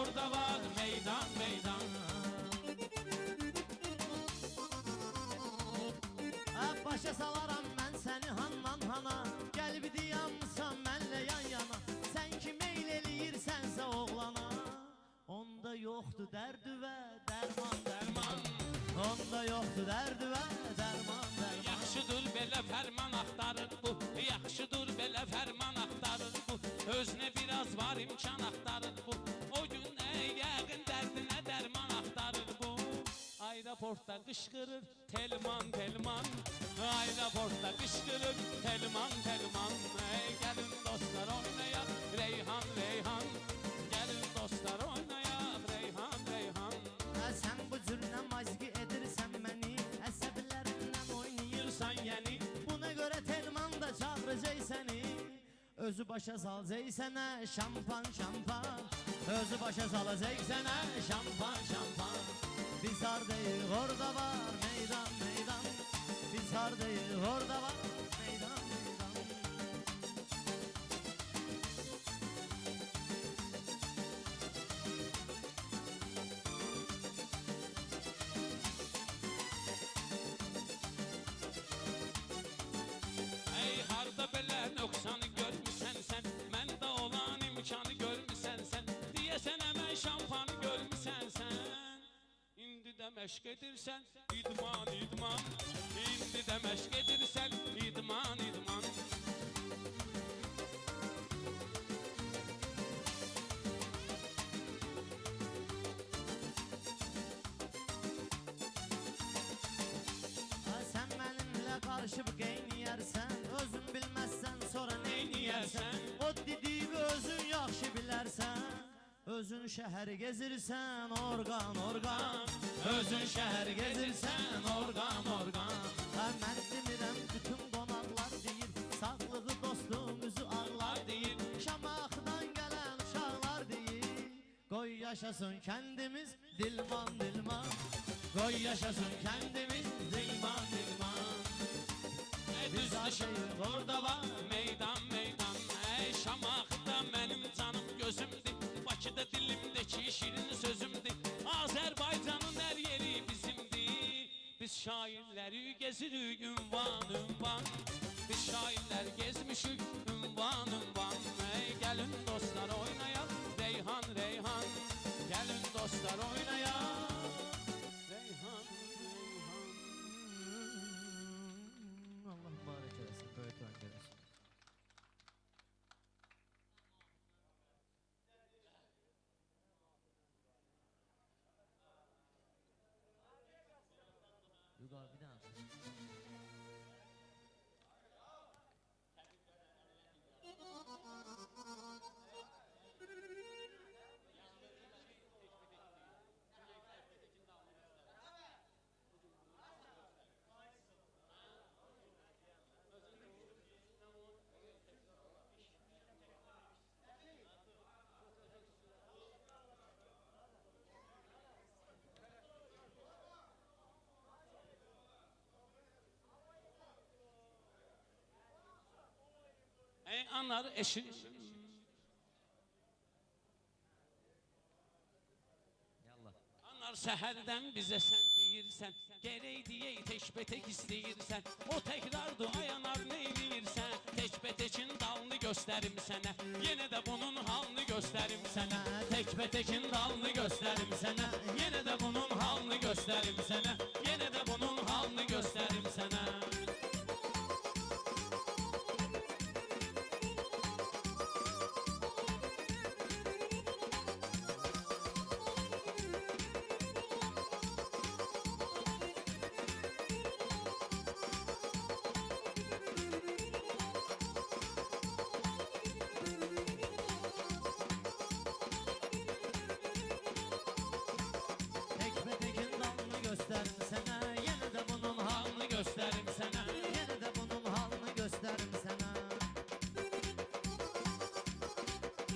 orada var meydan meydan. Ha, Başa salaram mən səni handan hana. Gəl bir diyamsan mənlə yan yana. Sən ki meyl eləyirsənsə oğlana. Onda yoxdur dərdü və dərman dərman Onda yoxdur dərdü və dərman dərman Yaxşıdır belə fərman axtarır bu. Yaxşıdır belə fərman axtarır bu. Özünə biraz var imkan axtarır bu Aeroportda qışqırır Telman Telman. Aeroportda qışqırır Telman Telman. Ey gəlin dostlar oynayaq Reyhan Reyhan. Gəlin dostlar oynayaq Özü başa salacaq sənə şampan şampan. Özü başa salacaq sənə şampan şampan. Biz hardayıq orada var meydan meydan. Biz hardayıq orada var Məşq edirsən idman. İdman İndi də məşq edirsən idman idman Sən mənimlə qarışıb qeyniyərsən Özün bilməzsən sonra neyniyərsən O dediyi özün yaxşı bilərsən Özün şəhər gezirsən orqan orqan Özün şəhər gezirsən orqan orqan Ha mən demirəm bütün qonaqlar deyir Sağlığı dostumuzu ağlar deyir Şamaxıdan gələn uşaqlar deyir Qoy yaşasın kəndimiz dilman dilman. Qoy yaşasın kəndimiz dilman dilman. Düz düşün orada var meydan meydan. Ey Şamaxıda mənim canım gözümdür Bakıda dilimdəki şirin sözümdür. Azərbaycanın hər yeri bizimdir. Biz şairləri gezirik ünvan ünvan Biz şairlər gezmişik ünvan ünvan Ey gəlin Ey anar eşi Yallah. Anar səhərdən bizə sən deyirsən Gerək deyək teşbətek istəyirsən O təkrardır ay anar neyləyirsən Teşbətekin dalını göstərim sənə Yenə də bunun halını göstərim sənə Tekbətekin dalını göstərim sənə Yenə də bunun halını göstərim sənə Yenə də bunun halını göstərim göstərim sənə Yenə də bunun halını göstərim sənə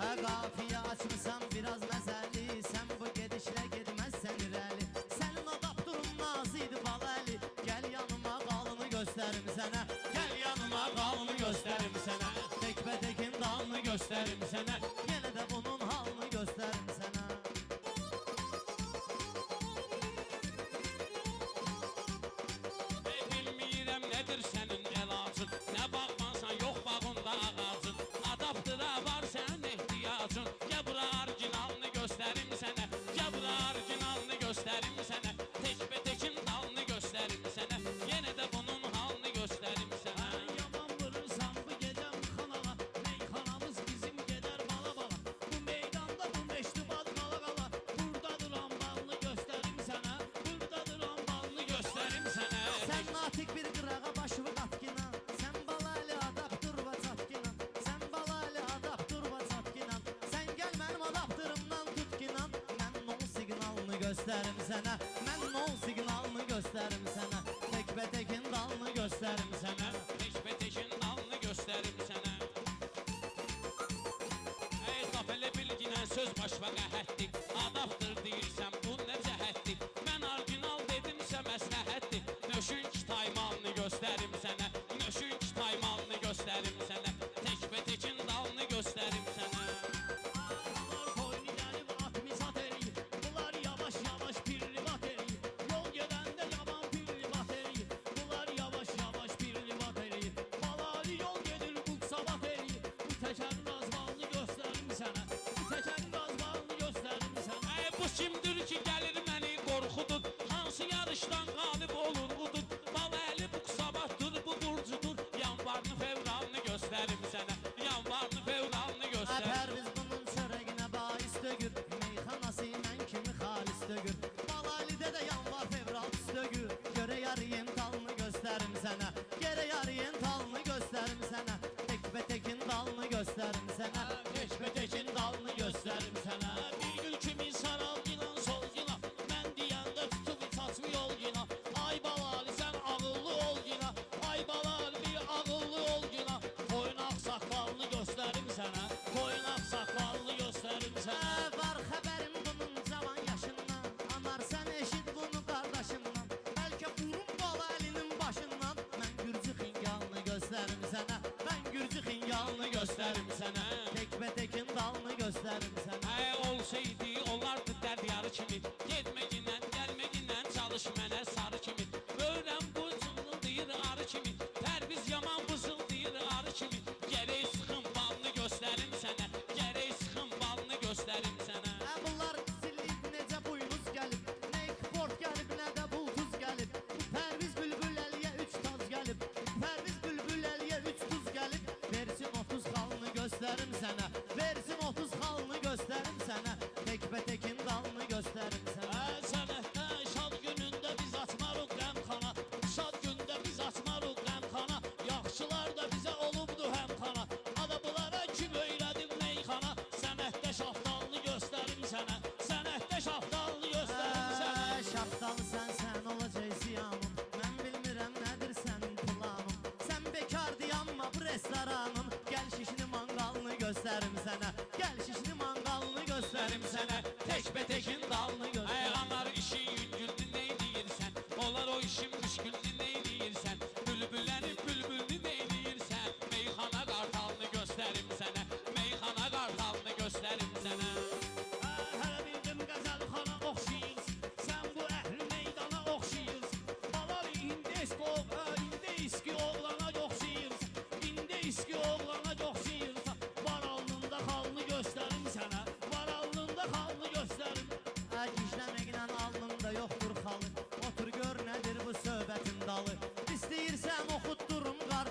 Hə qafiyə açmısan biraz məzəli Sən bu gedişlə gedməzsən irəli Sənin o dapturun nazı idi baləli Gəl yanıma qalını göstərim sənə Gəl yanıma qalını göstərim sənə Tekbetekin dalını Halını göstərim sənə Yenə gösterim sənə Mən musiqi nalını gösterim sənə Tək bətəkin dalını gösterim out tough.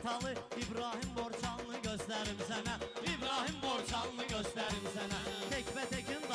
Borçalı İbrahim Borçanlı gösterim sənə İbrahim Borçanlı gösterim sənə Tek ve tekim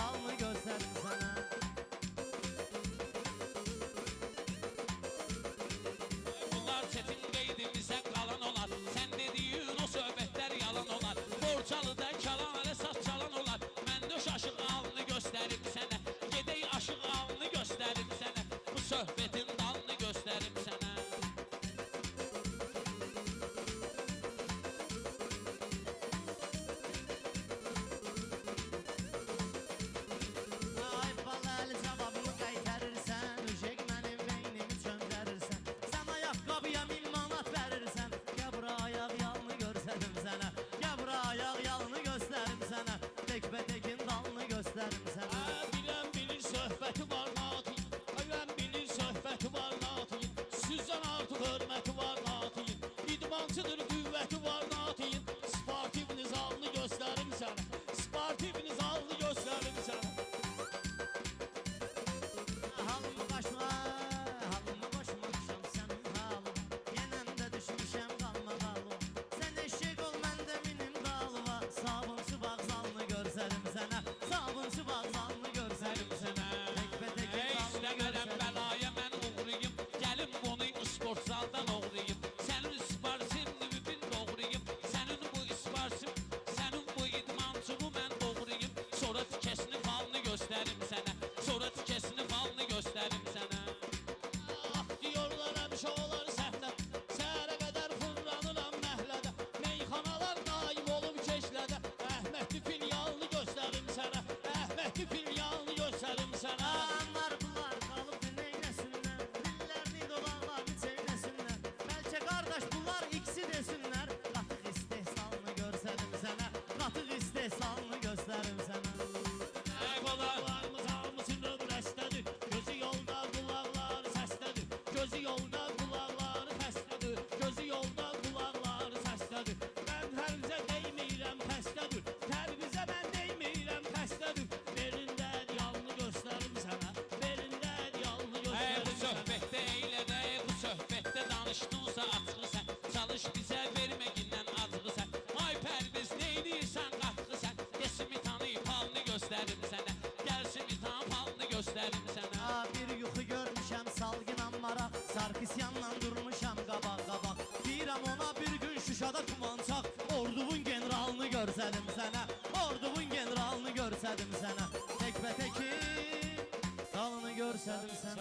Güzelim sen.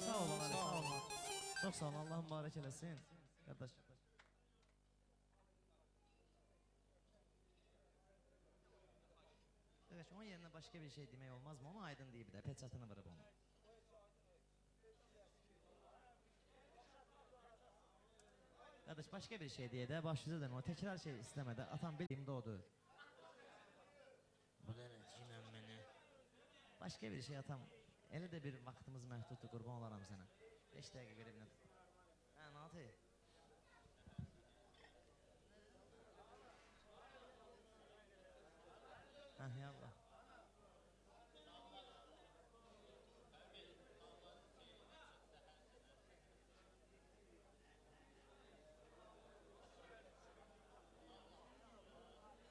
Sağ ol Ali, sağ ol. Çok sağ ol, Allah mübarek eləsin. Qardaş. Arkadaş, onun yerine başka bir şey demek olmaz mı? Ama aydın diye bir de peçatını vırıp onu. Kardeş başka bir şey diye de başlıca dönüm. O tekrar şey istemedi. Atam bildiğim doğdu. Bu da ne? Başka bir şey atam. Elə də bir vaxtımız məhduddur, qurban olaram sənə. 5 dəqiqə verə bilən. Hə, Nati. Hə, yallah.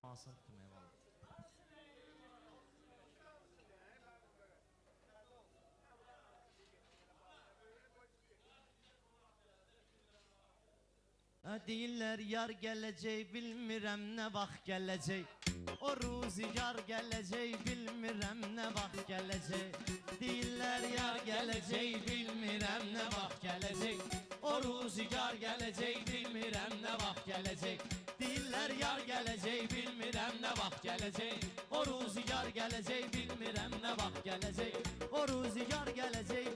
Awesome. deyirlər yar gələcək bilmirəm nə vaxt gələcək O ruzi yar gələcək bilmirəm nə vaxt gələcək Deyirlər yar gələcək bilmirəm nə vaxt gələcək O ruzi yar gələcək bilmirəm nə vaxt gələcək Deyirlər yar gələcək bilmirəm nə vaxt gələcək O ruzi yar gələcək bilmirəm nə vaxt gələcək O ruzi yar gələcək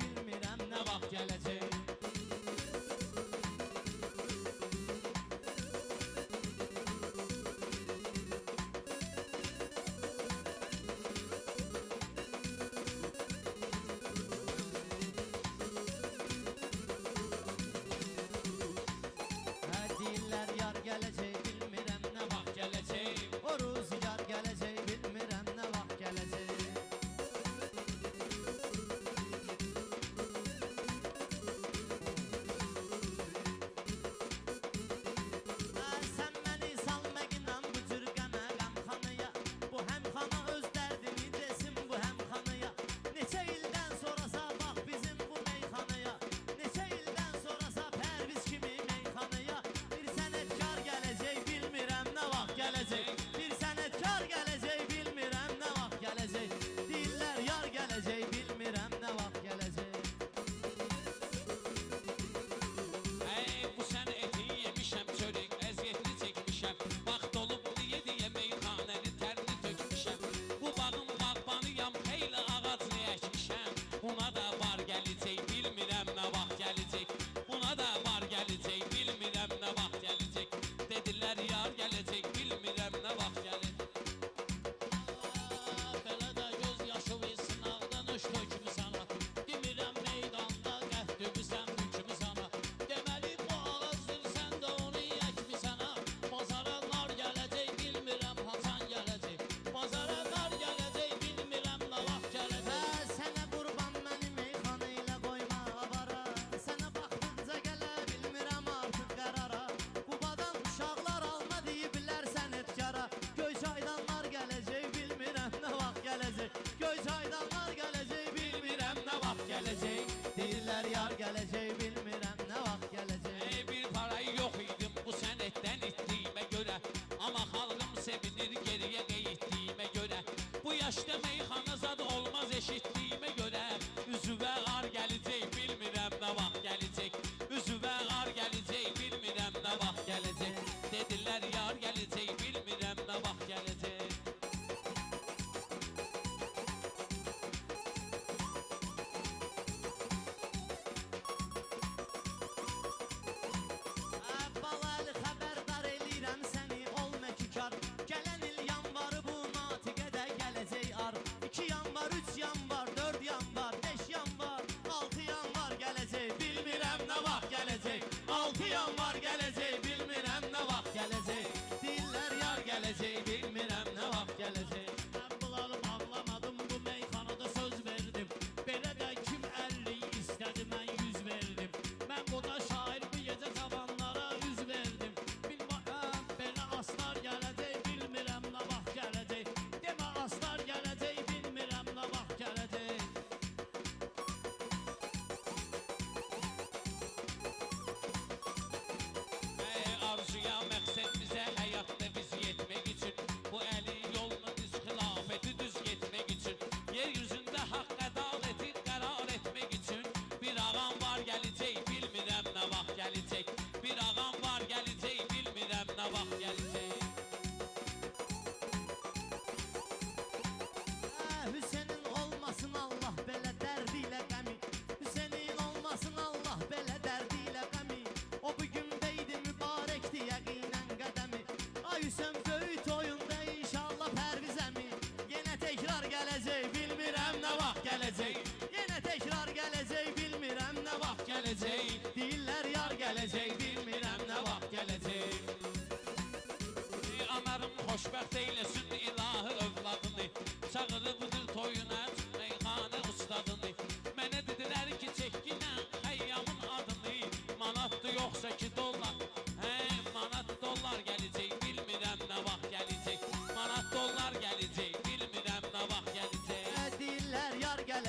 Jenny.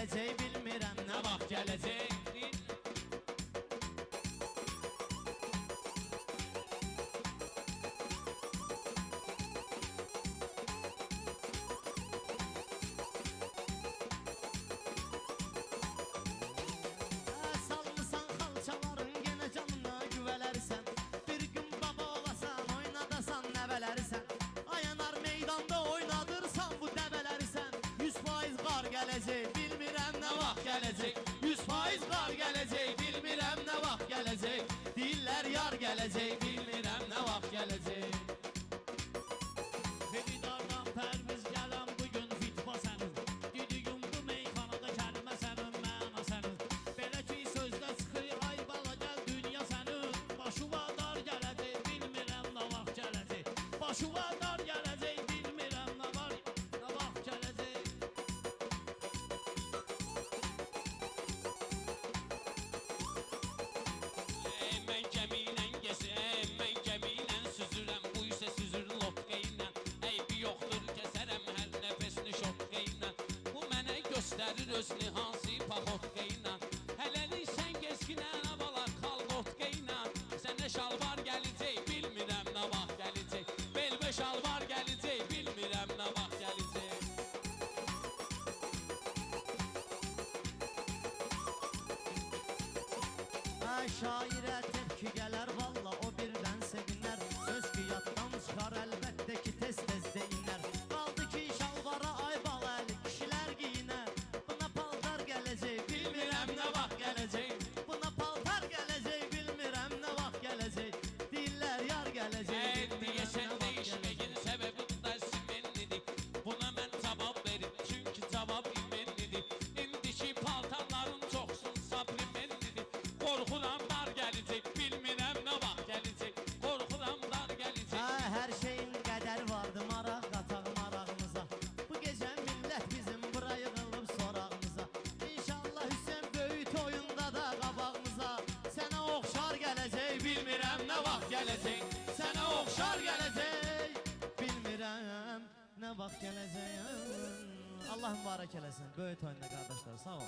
যেই gözlü hansı pamotkayına Hələlik sən keskinə nə bala qal qotkayına Sənə şalvar gələcək bilmirəm nə vaxt gələcək Belbə şalvar gələcək bilmirəm nə vaxt gələcək Ay şairə tepki gələr Bak geleceğim Allah mübarek eləsin. Böyük oyunda kardeşler sağ ol.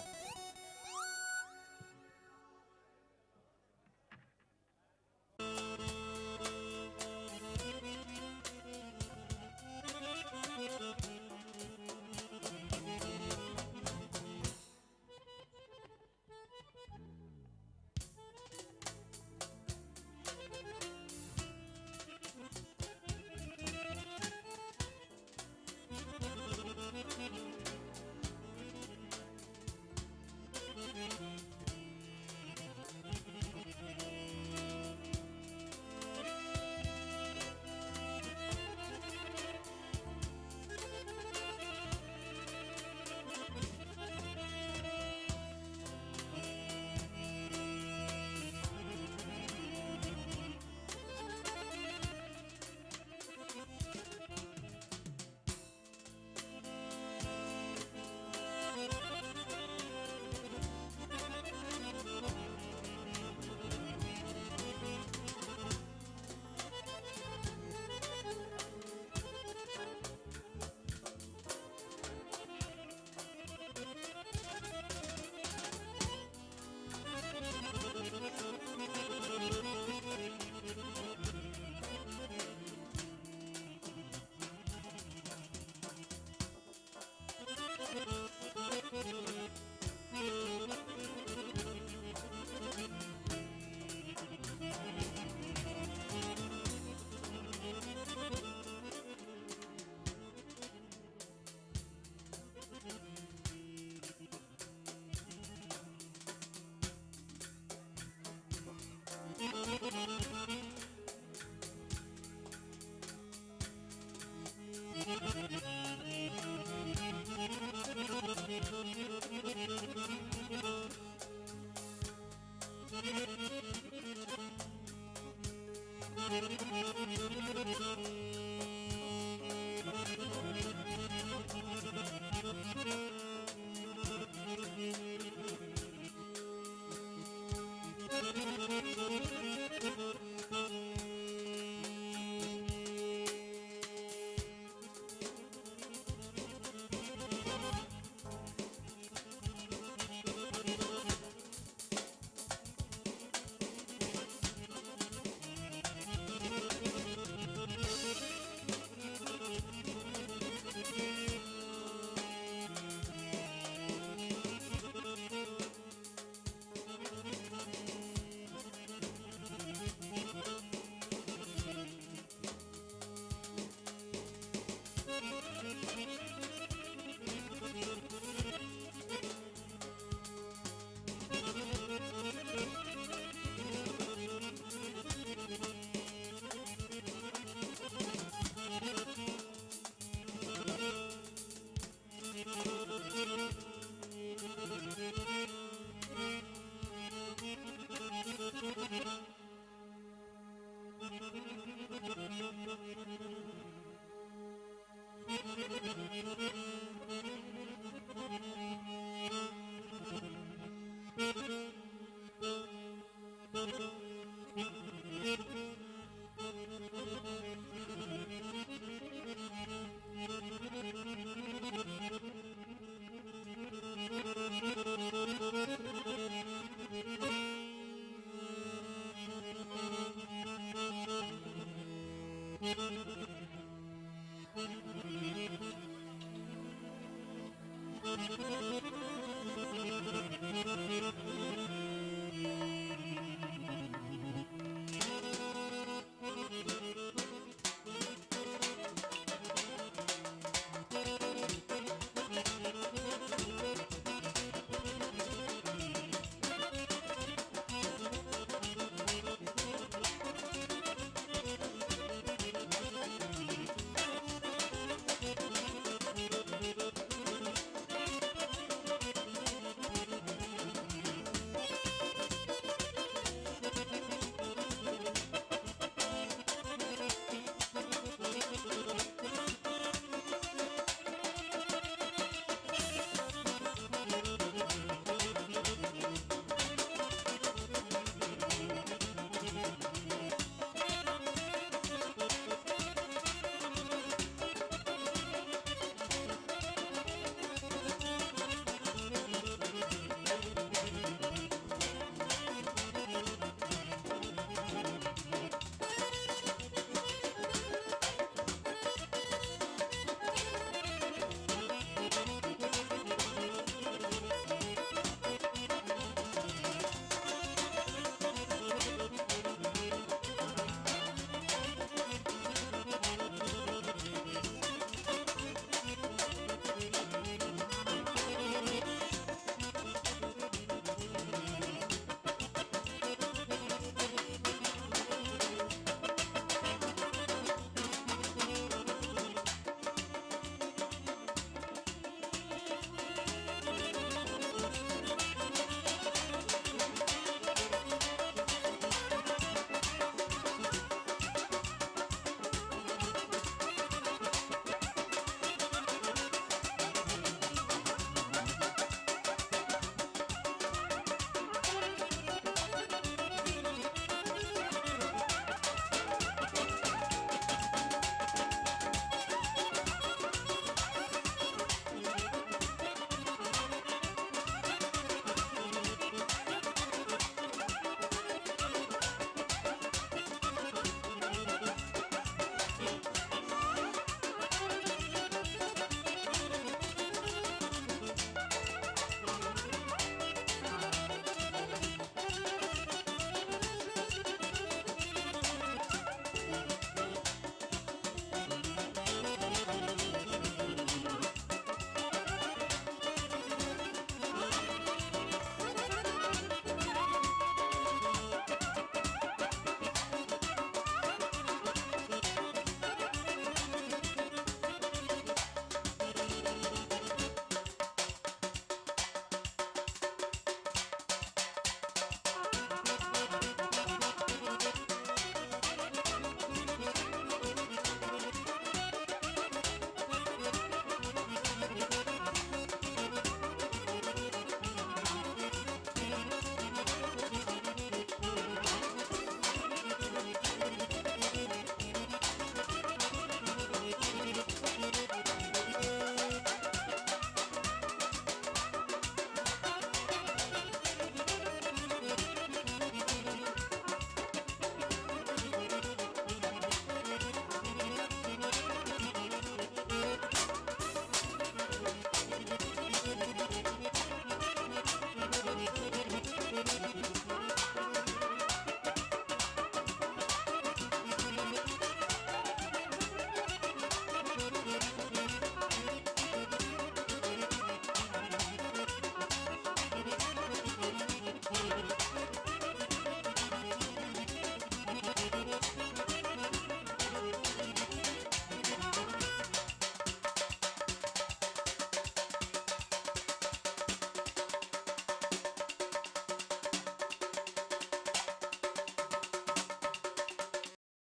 Müzik